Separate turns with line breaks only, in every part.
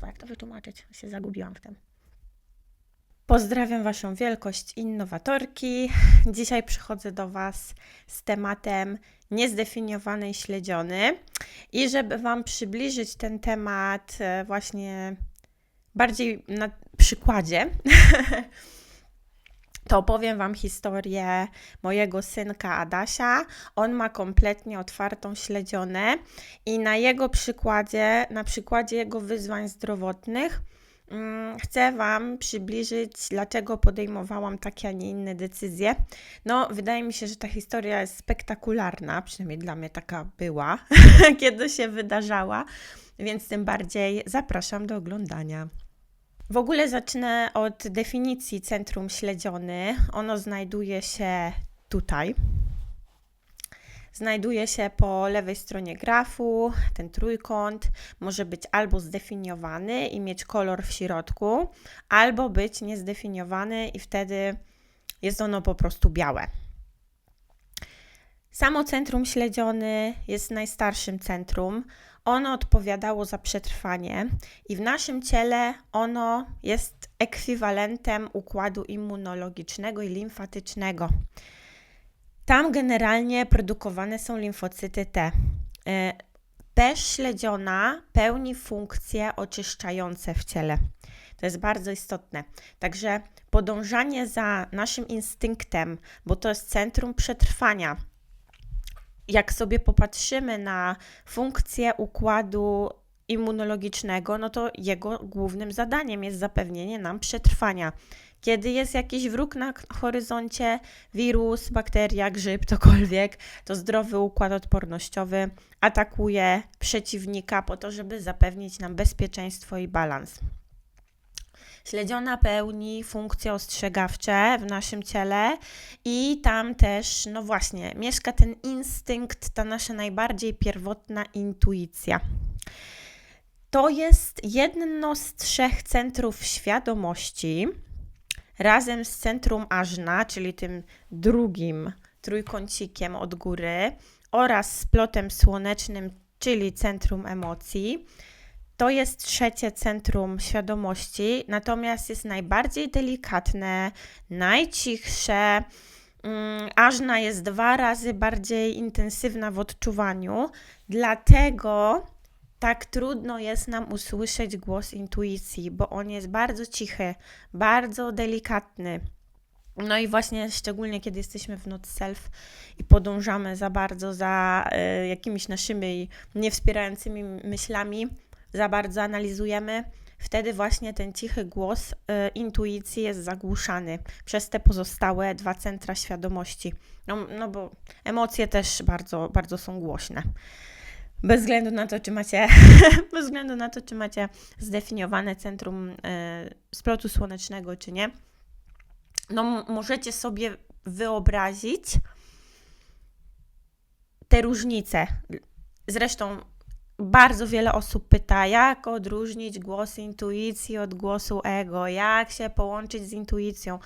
kurwa, jak to wytłumaczyć? Się zagubiłam w tym. Pozdrawiam Waszą wielkość innowatorki. Dzisiaj przychodzę do Was z tematem niezdefiniowanej śledziony i żeby Wam przybliżyć ten temat e, właśnie bardziej na przykładzie, to opowiem Wam historię mojego synka Adasia. On ma kompletnie otwartą śledzionę i na jego przykładzie, na przykładzie jego wyzwań zdrowotnych, mm, chcę Wam przybliżyć, dlaczego podejmowałam takie, a nie inne decyzje. No, wydaje mi się, że ta historia jest spektakularna, przynajmniej dla mnie taka była, kiedy się wydarzała, więc tym bardziej zapraszam do oglądania. W ogóle zacznę od definicji centrum śledziony. Ono znajduje się tutaj. Znajduje się po lewej stronie grafu. Ten trójkąt może być albo zdefiniowany i mieć kolor w środku, albo być niezdefiniowany i wtedy jest ono po prostu białe. Samo centrum śledziony jest najstarszym centrum. Ono odpowiadało za przetrwanie i w naszym ciele ono jest ekwiwalentem układu immunologicznego i limfatycznego. Tam generalnie produkowane są limfocyty T. Też śledziona pełni funkcje oczyszczające w ciele. To jest bardzo istotne. Także podążanie za naszym instynktem, bo to jest centrum przetrwania, jak sobie popatrzymy na funkcję układu immunologicznego, no to jego głównym zadaniem jest zapewnienie nam przetrwania. Kiedy jest jakiś wróg na horyzoncie, wirus, bakteria, grzyb, cokolwiek, to zdrowy układ odpornościowy atakuje przeciwnika po to, żeby zapewnić nam bezpieczeństwo i balans. Śledziona pełni funkcje ostrzegawcze w naszym ciele i tam też, no właśnie, mieszka ten instynkt, ta nasza najbardziej pierwotna intuicja. To jest jedno z trzech centrów świadomości, razem z centrum Ażna, czyli tym drugim trójkącikiem od góry, oraz z plotem słonecznym, czyli centrum emocji. To jest trzecie centrum świadomości, natomiast jest najbardziej delikatne, najcichsze. Mm, Ażna jest dwa razy bardziej intensywna w odczuwaniu, dlatego tak trudno jest nam usłyszeć głos intuicji, bo on jest bardzo cichy, bardzo delikatny. No i właśnie szczególnie kiedy jesteśmy w not self i podążamy za bardzo za y, jakimiś naszymi niewspierającymi myślami, za bardzo analizujemy, wtedy właśnie ten cichy głos y, intuicji jest zagłuszany przez te pozostałe dwa centra świadomości. No, no bo emocje też bardzo, bardzo są głośne. Bez względu na to, czy macie, bez względu na to, czy macie zdefiniowane centrum y, splotu słonecznego, czy nie, no możecie sobie wyobrazić te różnice. Zresztą bardzo wiele osób pyta, jak odróżnić głos intuicji od głosu ego, jak się połączyć z intuicją.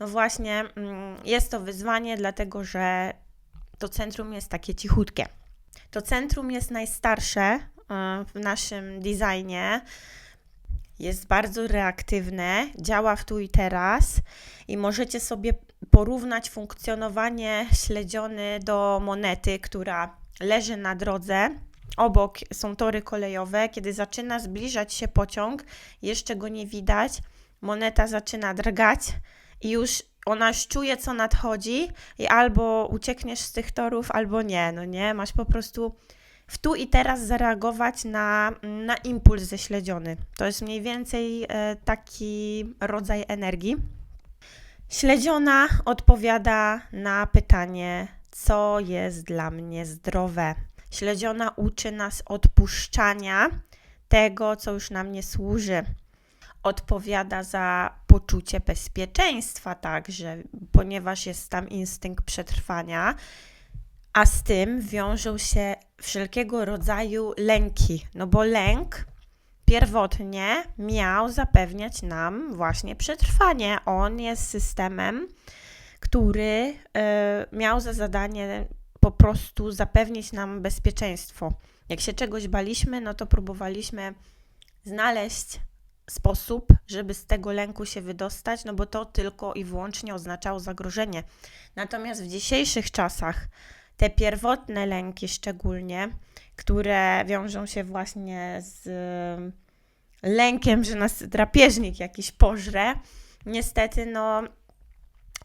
No właśnie, mm, jest to wyzwanie, dlatego że to centrum jest takie cichutkie. To centrum jest najstarsze e, w naszym designie. Jest bardzo reaktywne, działa w tu i teraz i możecie sobie porównać funkcjonowanie śledziony do monety, która leży na drodze obok są tory kolejowe. Kiedy zaczyna zbliżać się pociąg, jeszcze go nie widać, moneta zaczyna drgać i już ona czuje, co nadchodzi i albo uciekniesz z tych torów, albo nie, no nie, masz po prostu w tu i teraz zareagować na, na impuls ześledziony. To jest mniej więcej e, taki rodzaj energii. Śledziona odpowiada na pytanie, co jest dla mnie zdrowe. Śledziona uczy nas odpuszczania tego, co już nam nie służy. Odpowiada za poczucie bezpieczeństwa także, ponieważ jest tam instynkt przetrwania, a z tym wiążą się wszelkiego rodzaju lęki, no bo lęk pierwotnie miał zapewniać nam właśnie przetrwanie. On jest systemem, który y, miał za zadanie po prostu zapewnić nam bezpieczeństwo. Jak się czegoś baliśmy, no to próbowaliśmy znaleźć sposób, żeby z tego lęku się wydostać, no bo to tylko i wyłącznie oznaczało zagrożenie. Natomiast w dzisiejszych czasach te pierwotne lęki szczególnie, które wiążą się właśnie z lękiem, że nas drapieżnik jakiś pożre, niestety no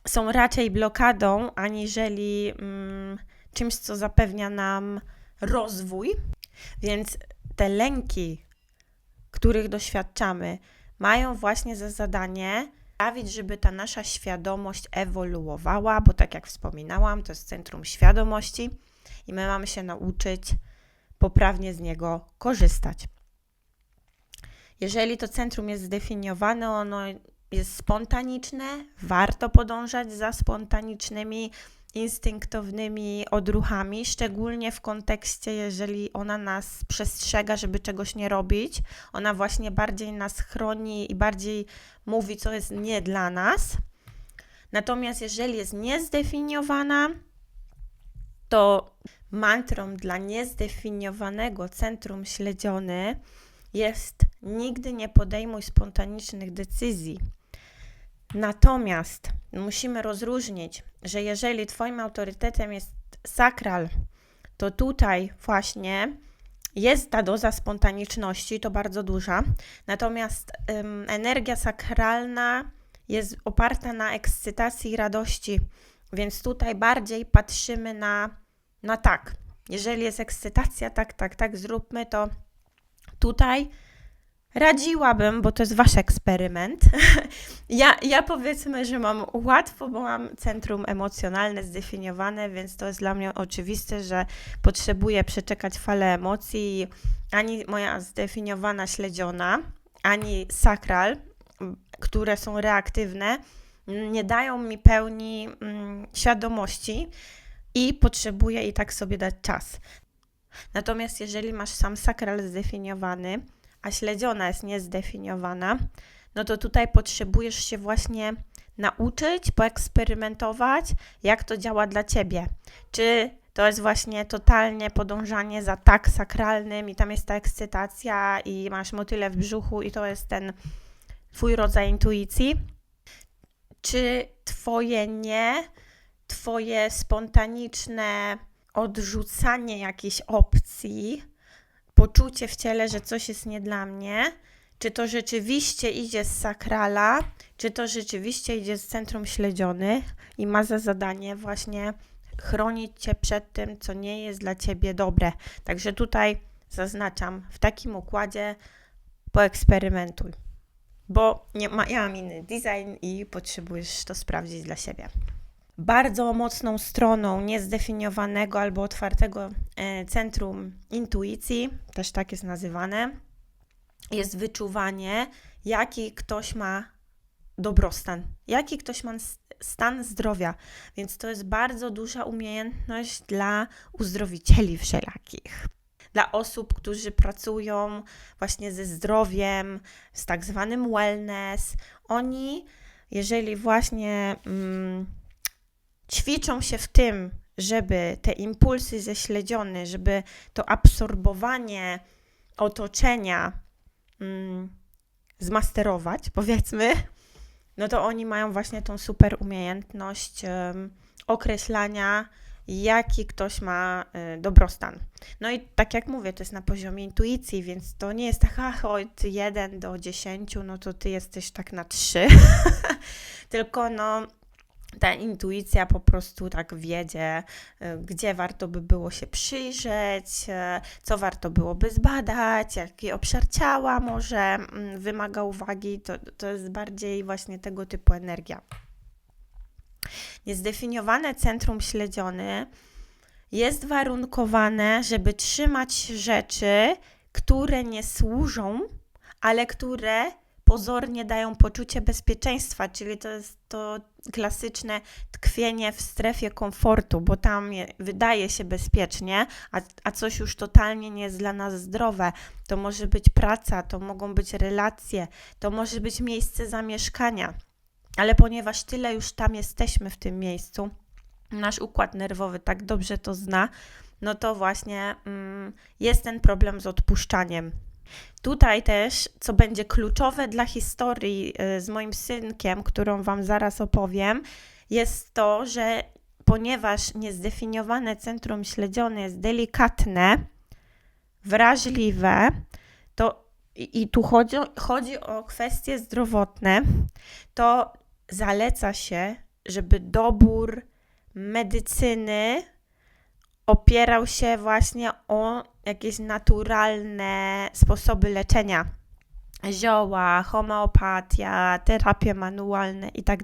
są raczej blokadą, aniżeli mm, czymś, co zapewnia nam rozwój. Więc te lęki, których doświadczamy, mają właśnie za zadanie sprawić, żeby ta nasza świadomość ewoluowała, bo tak jak wspominałam, to jest centrum świadomości i my mamy się nauczyć poprawnie z niego korzystać. Jeżeli to centrum jest zdefiniowane, ono jest spontaniczne, warto podążać za spontanicznymi, instynktownymi odruchami, szczególnie w kontekście, jeżeli ona nas przestrzega, żeby czegoś nie robić. Ona właśnie bardziej nas chroni i bardziej mówi, co jest nie dla nas. Natomiast jeżeli jest niezdefiniowana, to mantrą dla niezdefiniowanego centrum śledziony jest nigdy nie podejmuj spontanicznych decyzji. Natomiast musimy rozróżnić, że jeżeli Twoim autorytetem jest sakral, to tutaj właśnie jest ta doza spontaniczności, to bardzo duża. Natomiast ym, energia sakralna jest oparta na ekscytacji i radości, więc tutaj bardziej patrzymy na, na tak. Jeżeli jest ekscytacja, tak, tak, tak, zróbmy to tutaj Radziłabym, bo to jest wasz eksperyment. ja, ja powiedzmy, że mam łatwo, bo mam centrum emocjonalne zdefiniowane, więc to jest dla mnie oczywiste, że potrzebuję przeczekać falę emocji. Ani moja zdefiniowana śledziona, ani sakral, które są reaktywne, nie dają mi pełni mm, świadomości i potrzebuję i tak sobie dać czas. Natomiast jeżeli masz sam sakral zdefiniowany, a śledziona jest niezdefiniowana, no to tutaj potrzebujesz się właśnie nauczyć, poeksperymentować, jak to działa dla ciebie. Czy to jest właśnie totalnie podążanie za tak sakralnym i tam jest ta ekscytacja i masz motyle w brzuchu i to jest ten twój rodzaj intuicji? Czy twoje nie, twoje spontaniczne odrzucanie jakiejś opcji poczucie w ciele, że coś jest nie dla mnie, czy to rzeczywiście idzie z sakrala, czy to rzeczywiście idzie z centrum śledzionych i ma za zadanie właśnie chronić cię przed tym, co nie jest dla ciebie dobre. Także tutaj zaznaczam, w takim układzie poeksperymentuj, bo nie ma, ja mam inny design i potrzebujesz to sprawdzić dla siebie bardzo mocną stroną niezdefiniowanego albo otwartego e, centrum intuicji, też tak jest nazywane, jest wyczuwanie, jaki ktoś ma dobrostan, jaki ktoś ma stan zdrowia. Więc to jest bardzo duża umiejętność dla uzdrowicieli wszelakich. Dla osób, którzy pracują właśnie ze zdrowiem, z tak zwanym wellness. Oni, jeżeli właśnie. Mm, ćwiczą się w tym, żeby te impulsy ześledzione, żeby to absorbowanie otoczenia mm, zmasterować, powiedzmy, no to oni mają właśnie tą super umiejętność um, określania, jaki ktoś ma y, dobrostan. No i tak jak mówię, to jest na poziomie intuicji, więc to nie jest tak, ach, od 1 do 10, no to ty jesteś tak na 3, tylko no ta intuicja po prostu tak wiedzie, y, gdzie warto by było się przyjrzeć, y, co warto byłoby zbadać, jaki obszar ciała może mm, wymaga uwagi. To, to jest bardziej właśnie tego typu energia. Niezdefiniowane centrum śledziony jest warunkowane, żeby trzymać rzeczy, które nie służą, ale które pozornie dają poczucie bezpieczeństwa, czyli to jest to klasyczne tkwienie w strefie komfortu, bo tam je, wydaje się bezpiecznie, a, a coś już totalnie nie jest dla nas zdrowe. To może być praca, to mogą być relacje, to może być miejsce zamieszkania. Ale ponieważ tyle już tam jesteśmy w tym miejscu, nasz układ nerwowy tak dobrze to zna, no to właśnie mm, jest ten problem z odpuszczaniem Tutaj też, co będzie kluczowe dla historii y, z moim synkiem, którą Wam zaraz opowiem, jest to, że ponieważ niezdefiniowane centrum śledzione jest delikatne, wrażliwe, to i, i tu chodzi, chodzi o kwestie zdrowotne, to zaleca się, żeby dobór medycyny opierał się właśnie o jakieś naturalne sposoby leczenia. Zioła, homeopatia, terapie manualne. Tak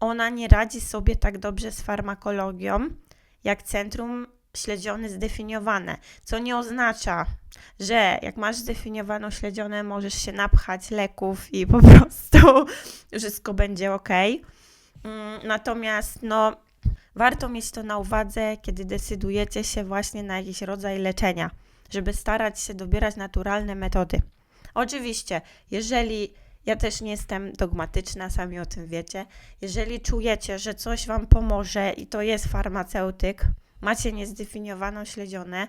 Ona nie radzi sobie tak dobrze z farmakologią, jak centrum śledzione zdefiniowane, co nie oznacza, że jak masz zdefiniowaną śledzione, możesz się napchać leków i po prostu wszystko będzie ok. Mm, natomiast no, warto mieć to na uwadze, kiedy decydujecie się właśnie na jakiś rodzaj leczenia, żeby starać się dobierać naturalne metody. Oczywiście, jeżeli ja też nie jestem dogmatyczna, sami o tym wiecie. Jeżeli czujecie, że coś Wam pomoże i to jest farmaceutyk, macie niezdefiniowaną śledzione,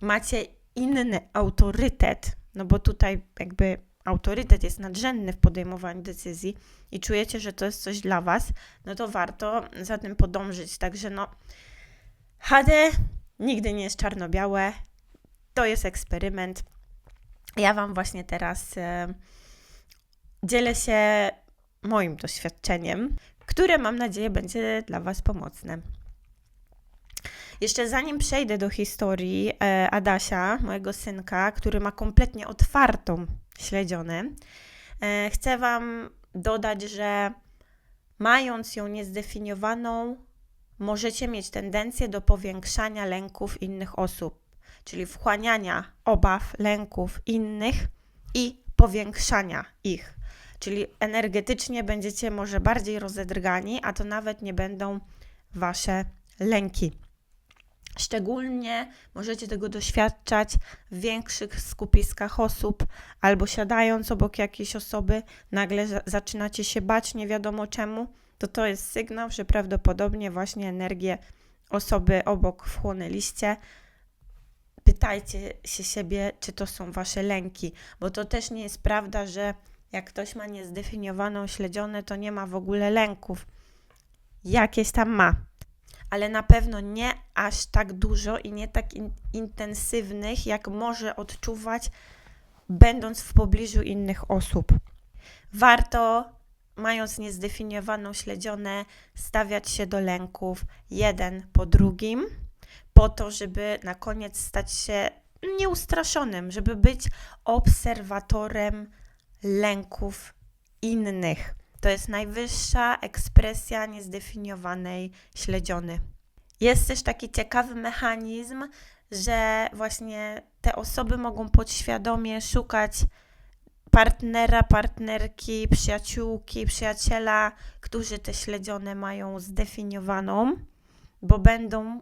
macie inny autorytet, no bo tutaj jakby autorytet jest nadrzędny w podejmowaniu decyzji i czujecie, że to jest coś dla Was, no to warto za tym podążyć. Także no, HD nigdy nie jest czarno-białe, to jest eksperyment. Ja Wam właśnie teraz e, dzielę się moim doświadczeniem, które mam nadzieję będzie dla Was pomocne. Jeszcze zanim przejdę do historii e, Adasia, mojego synka, który ma kompletnie otwartą śledzionę, e, chcę Wam dodać, że mając ją niezdefiniowaną, możecie mieć tendencję do powiększania lęków innych osób, czyli wchłaniania obaw, lęków innych i powiększania ich. Czyli energetycznie będziecie może bardziej rozedrgani, a to nawet nie będą wasze lęki. Szczególnie możecie tego doświadczać w większych skupiskach osób, albo siadając obok jakiejś osoby, nagle zaczynacie się bać nie wiadomo czemu, to to jest sygnał, że prawdopodobnie właśnie energię osoby obok wchłonęliście. Pytajcie się siebie, czy to są wasze lęki, bo to też nie jest prawda, że jak ktoś ma niezdefiniowaną śledzione, to nie ma w ogóle lęków. Jakieś tam ma ale na pewno nie aż tak dużo i nie tak in intensywnych, jak może odczuwać, będąc w pobliżu innych osób. Warto, mając niezdefiniowaną śledzione, stawiać się do lęków jeden po drugim, po to, żeby na koniec stać się nieustraszonym, żeby być obserwatorem lęków innych. To jest najwyższa ekspresja niezdefiniowanej śledziony. Jest też taki ciekawy mechanizm, że właśnie te osoby mogą podświadomie szukać partnera, partnerki, przyjaciółki, przyjaciela, którzy te śledzione mają zdefiniowaną, bo będą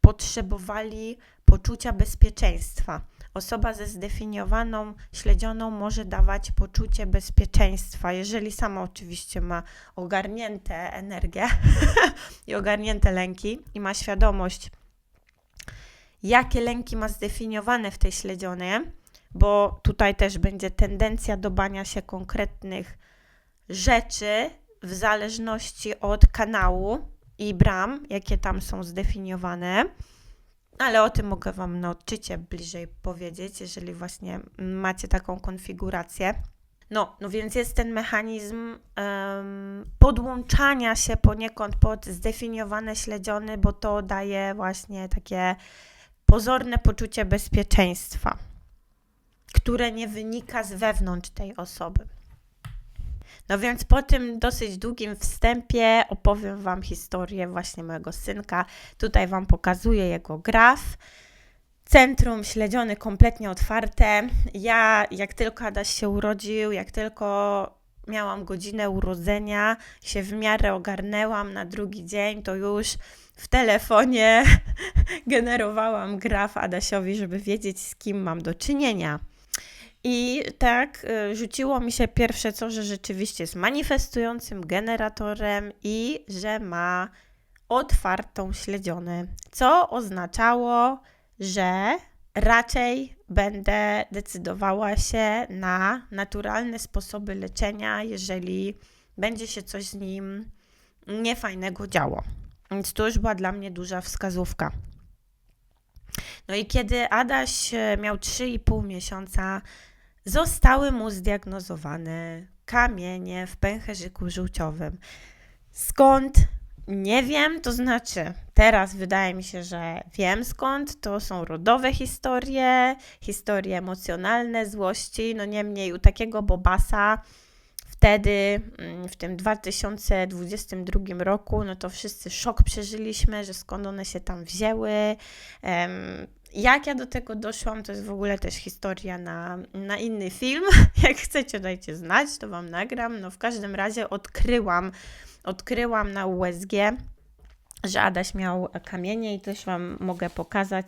potrzebowali poczucia bezpieczeństwa. Osoba ze zdefiniowaną śledzioną może dawać poczucie bezpieczeństwa, jeżeli sama oczywiście ma ogarnięte energię i ogarnięte lęki i ma świadomość, jakie lęki ma zdefiniowane w tej śledzionej, bo tutaj też będzie tendencja do bania się konkretnych rzeczy w zależności od kanału i bram, jakie tam są zdefiniowane. Ale o tym mogę Wam na odczycie bliżej powiedzieć, jeżeli właśnie macie taką konfigurację. No, no więc jest ten mechanizm um, podłączania się poniekąd pod zdefiniowane śledziony, bo to daje właśnie takie pozorne poczucie bezpieczeństwa, które nie wynika z wewnątrz tej osoby. No więc po tym dosyć długim wstępie opowiem Wam historię właśnie mojego synka. Tutaj Wam pokazuję jego graf. Centrum śledziony kompletnie otwarte. Ja, jak tylko Adaś się urodził, jak tylko miałam godzinę urodzenia, się w miarę ogarnęłam na drugi dzień, to już w telefonie generowałam graf Adasiowi, żeby wiedzieć, z kim mam do czynienia. I tak y, rzuciło mi się pierwsze co, że rzeczywiście jest manifestującym generatorem i że ma otwartą śledzionę, co oznaczało, że raczej będę decydowała się na naturalne sposoby leczenia, jeżeli będzie się coś z nim niefajnego działo. Więc to już była dla mnie duża wskazówka. No i kiedy Adaś e, miał 3,5 miesiąca, zostały mu zdiagnozowane kamienie w pęcherzyku żółciowym. Skąd? Nie wiem, to znaczy, teraz wydaje mi się, że wiem skąd. To są rodowe historie, historie emocjonalne, złości. No niemniej u takiego Bobasa wtedy, mm, w tym 2022 roku, no to wszyscy szok przeżyliśmy, że skąd one się tam wzięły. Jak ja do tego doszłam, to jest w ogóle też historia na, na inny film. Jak chcecie, dajcie znać, to Wam nagram. No w każdym razie odkryłam, odkryłam na USG, że Adaś miał kamienie i też Wam mogę pokazać.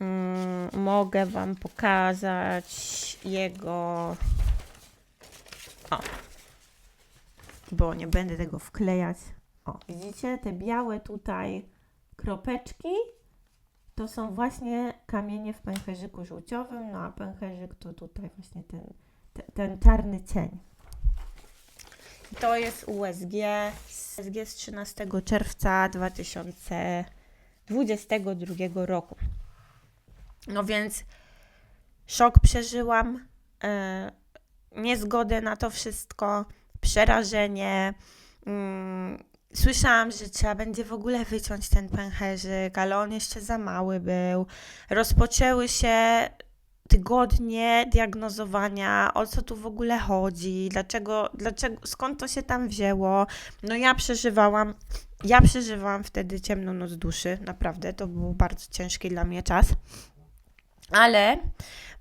Mm, mogę Wam pokazać jego. O. Bo nie będę tego wklejać. O, widzicie te białe tutaj kropeczki? to są właśnie kamienie w pęcherzyku żółciowym, no a pęcherzyk to tutaj właśnie ten, ten, ten czarny cień. To jest USG, USG z 13 czerwca 2022 roku. No więc szok przeżyłam, yy, niezgodę na to wszystko, przerażenie, yy, Słyszałam, że trzeba będzie w ogóle wyciąć ten pęcherzyk, ale on jeszcze za mały był. Rozpoczęły się tygodnie diagnozowania, o co tu w ogóle chodzi, dlaczego, dlaczego, skąd to się tam wzięło. No ja przeżywałam, ja przeżywałam wtedy ciemną noc duszy, naprawdę, to był bardzo ciężki dla mnie czas. Ale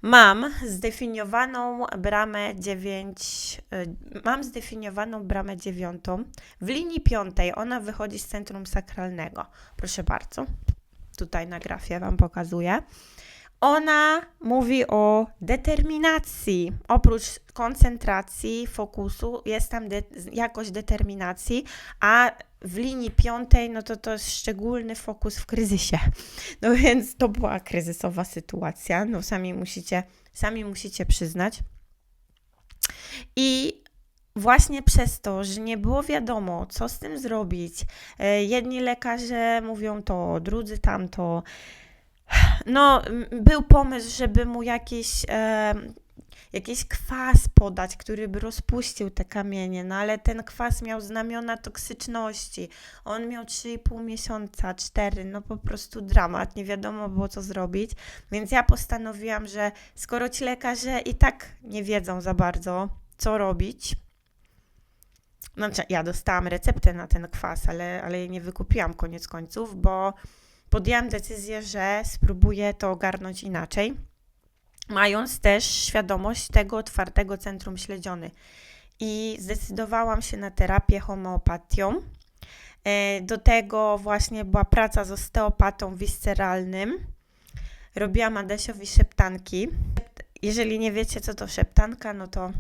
Mam zdefiniowaną bramę 9, y, mam zdefiniowaną bramę dziewiątą. W linii piątej ona wychodzi z centrum sakralnego. Proszę bardzo. Tutaj na grafie Wam pokazuję. Ona mówi o determinacji. Oprócz koncentracji, fokusu, jest tam de jakość determinacji, a w linii piątej, no to to jest szczególny fokus w kryzysie. No więc to była kryzysowa sytuacja, no sami musicie, sami musicie przyznać. I właśnie przez to, że nie było wiadomo, co z tym zrobić, e, jedni lekarze mówią to, drudzy tamto, no, był pomysł, żeby mu jakieś, e, jakiś kwas podać, który by rozpuścił te kamienie, no ale ten kwas miał znamiona toksyczności. On miał 3,5 miesiąca, 4, no po prostu dramat, nie wiadomo było co zrobić. Więc ja postanowiłam, że skoro ci lekarze i tak nie wiedzą za bardzo, co robić, znaczy ja dostałam receptę na ten kwas, ale, ale jej nie wykupiłam koniec końców, bo podjęłam decyzję, że spróbuję to ogarnąć inaczej, mając też świadomość tego otwartego centrum śledziony. I zdecydowałam się na terapię homeopatią. E, do tego właśnie była praca z osteopatą visceralnym. Robiłam Adesiowi szeptanki. Jeżeli nie wiecie, co to szeptanka, no to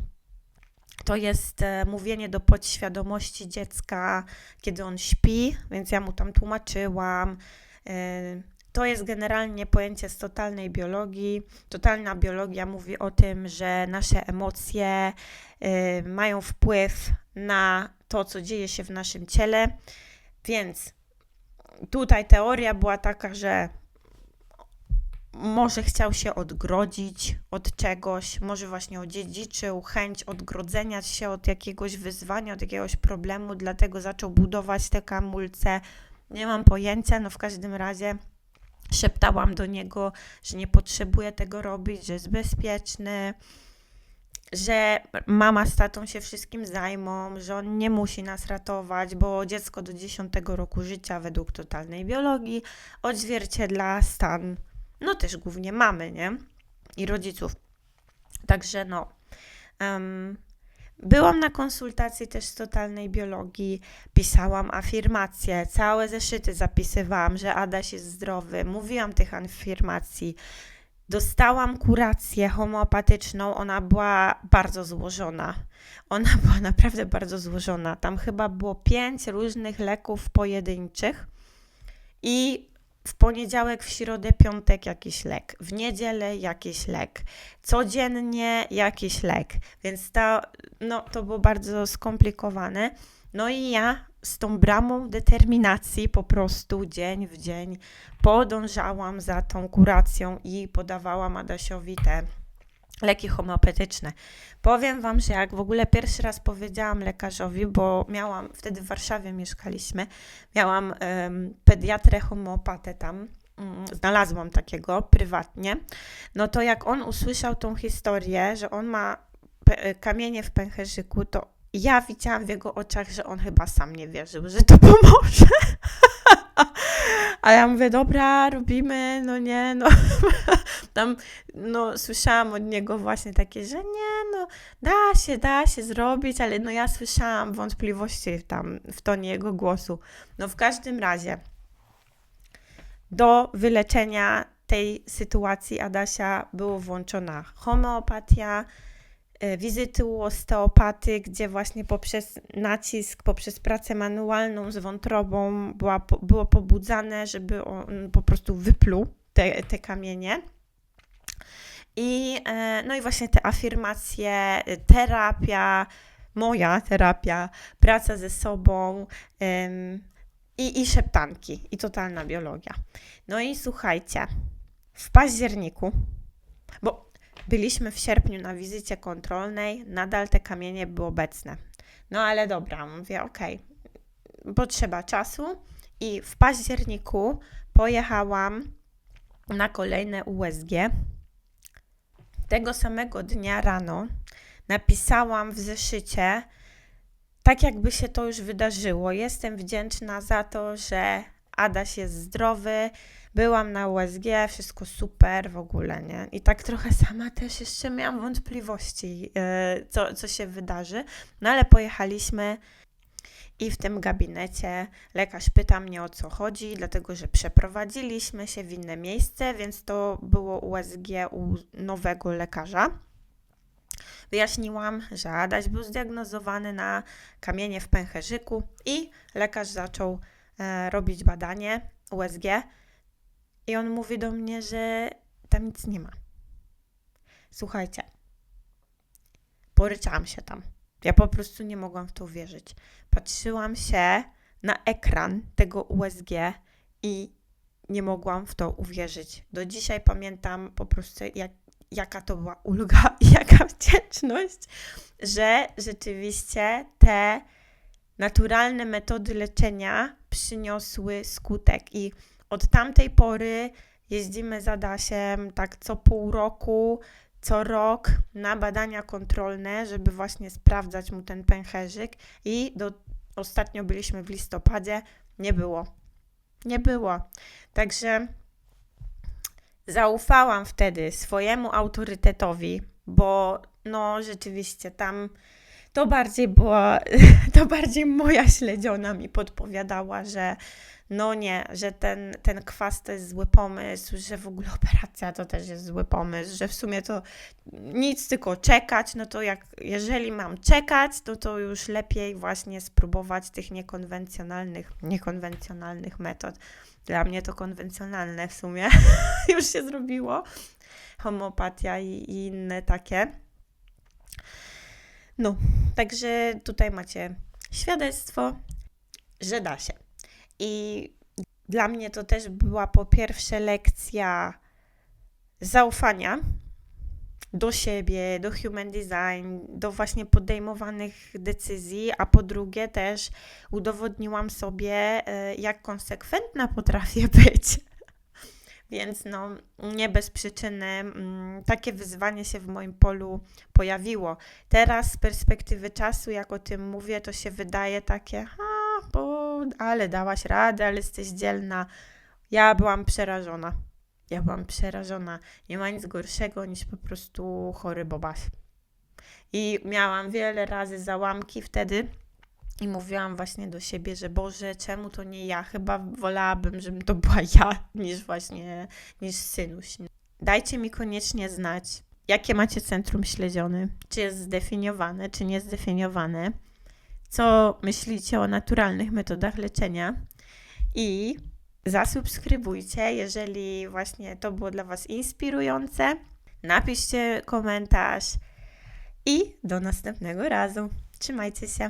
to jest e, mówienie do podświadomości dziecka, kiedy on śpi, więc ja mu tam tłumaczyłam, to jest generalnie pojęcie z totalnej biologii. Totalna biologia mówi o tym, że nasze emocje mają wpływ na to, co dzieje się w naszym ciele. Więc tutaj teoria była taka, że może chciał się odgrodzić od czegoś, może właśnie odziedziczył chęć odgrodzenia się od jakiegoś wyzwania, od jakiegoś problemu, dlatego zaczął budować te kamulce nie mam pojęcia, no w każdym razie szeptałam do niego, że nie potrzebuję tego robić, że jest bezpieczny, że mama z tatą się wszystkim zajmą, że on nie musi nas ratować, bo dziecko do 10 roku życia według totalnej biologii odzwierciedla stan, no też głównie mamy, nie? I rodziców. Także no. Um, Byłam na konsultacji też z totalnej biologii, pisałam afirmacje, całe zeszyty zapisywałam, że Adaś jest zdrowy, mówiłam tych afirmacji. Dostałam kurację homeopatyczną, ona była bardzo złożona. Ona była naprawdę bardzo złożona. Tam chyba było pięć różnych leków pojedynczych i w poniedziałek, w środę, piątek jakiś lek, w niedzielę jakiś lek, codziennie jakiś lek, więc to, no, to było bardzo skomplikowane. No i ja z tą bramą determinacji po prostu dzień w dzień podążałam za tą kuracją i podawałam Adasiowi te leki homeopatyczne. Powiem Wam, że jak w ogóle pierwszy raz powiedziałam lekarzowi, bo miałam, wtedy w Warszawie mieszkaliśmy, miałam um, pediatrę homeopatę tam, um, znalazłam takiego prywatnie, no to jak on usłyszał tą historię, że on ma kamienie w pęcherzyku, to ja widziałam w jego oczach, że on chyba sam nie wierzył, że to pomoże. A ja mówię, dobra, robimy, no nie, no. Tam, no, słyszałam od niego właśnie takie, że nie, no, da się, da się zrobić, ale no ja słyszałam wątpliwości tam w tonie jego głosu. No, w każdym razie, do wyleczenia tej sytuacji Adasia było włączona homeopatia, wizyty u osteopaty, gdzie właśnie poprzez nacisk, poprzez pracę manualną z wątrobą była, było pobudzane, żeby on po prostu wypluł te, te kamienie. I, e, no i właśnie te afirmacje, terapia, moja terapia, praca ze sobą i, i szeptanki, i totalna biologia. No i słuchajcie, w październiku, bo Byliśmy w sierpniu na wizycie kontrolnej, nadal te kamienie były obecne. No ale dobra, mówię, okej, okay, potrzeba czasu i w październiku pojechałam na kolejne USG. Tego samego dnia rano napisałam w zeszycie, tak jakby się to już wydarzyło. Jestem wdzięczna za to, że Adaś jest zdrowy, byłam na USG, wszystko super w ogóle, nie? I tak trochę sama też jeszcze miałam wątpliwości, yy, co, co się wydarzy, no ale pojechaliśmy i w tym gabinecie lekarz pyta mnie o co chodzi, dlatego że przeprowadziliśmy się w inne miejsce, więc to było USG u nowego lekarza. Wyjaśniłam, że Adaś był zdiagnozowany na kamienie w pęcherzyku i lekarz zaczął e, robić badanie USG i on mówi do mnie, że tam nic nie ma. Słuchajcie, poryczałam się tam. Ja po prostu nie mogłam w to uwierzyć. Patrzyłam się na ekran tego USG i nie mogłam w to uwierzyć. Do dzisiaj pamiętam po prostu, jak, jaka to była ulga i jaka wdzięczność, że rzeczywiście te naturalne metody leczenia przyniosły skutek. I od tamtej pory jeździmy za Dasiem tak co pół roku, co rok na badania kontrolne, żeby właśnie sprawdzać mu ten pęcherzyk i do, ostatnio byliśmy w listopadzie, nie było. Nie było. Także zaufałam wtedy swojemu autorytetowi, bo no rzeczywiście tam to bardziej była, to bardziej moja śledziona mi podpowiadała, że no nie, że ten, ten kwas to jest zły pomysł, że w ogóle operacja to też jest zły pomysł, że w sumie to nic, tylko czekać, no to jak, jeżeli mam czekać, to to już lepiej właśnie spróbować tych niekonwencjonalnych, niekonwencjonalnych metod. Dla mnie to konwencjonalne w sumie już się zrobiło, homeopatia i, i inne takie. No, także tutaj macie świadectwo, że da się. I dla mnie to też była po pierwsze lekcja zaufania do siebie, do human design, do właśnie podejmowanych decyzji, a po drugie też udowodniłam sobie, e, jak konsekwentna potrafię być. Więc no, nie bez przyczyny mm, takie wyzwanie się w moim polu pojawiło. Teraz z perspektywy czasu, jak o tym mówię, to się wydaje takie, ha, ale dałaś radę, ale jesteś dzielna. Ja byłam przerażona. Ja byłam przerażona. Nie ma nic gorszego niż po prostu chory bobas. I miałam wiele razy załamki wtedy i mówiłam właśnie do siebie, że Boże, czemu to nie ja? Chyba wolałabym, żebym to była ja, niż właśnie, niż synuś. Dajcie mi koniecznie znać, jakie macie centrum śledziony, czy jest zdefiniowane, czy niezdefiniowane co myślicie o naturalnych metodach leczenia i Zasubskrybujcie, jeżeli właśnie to było dla Was inspirujące. Napiszcie komentarz i do następnego razu. Trzymajcie się.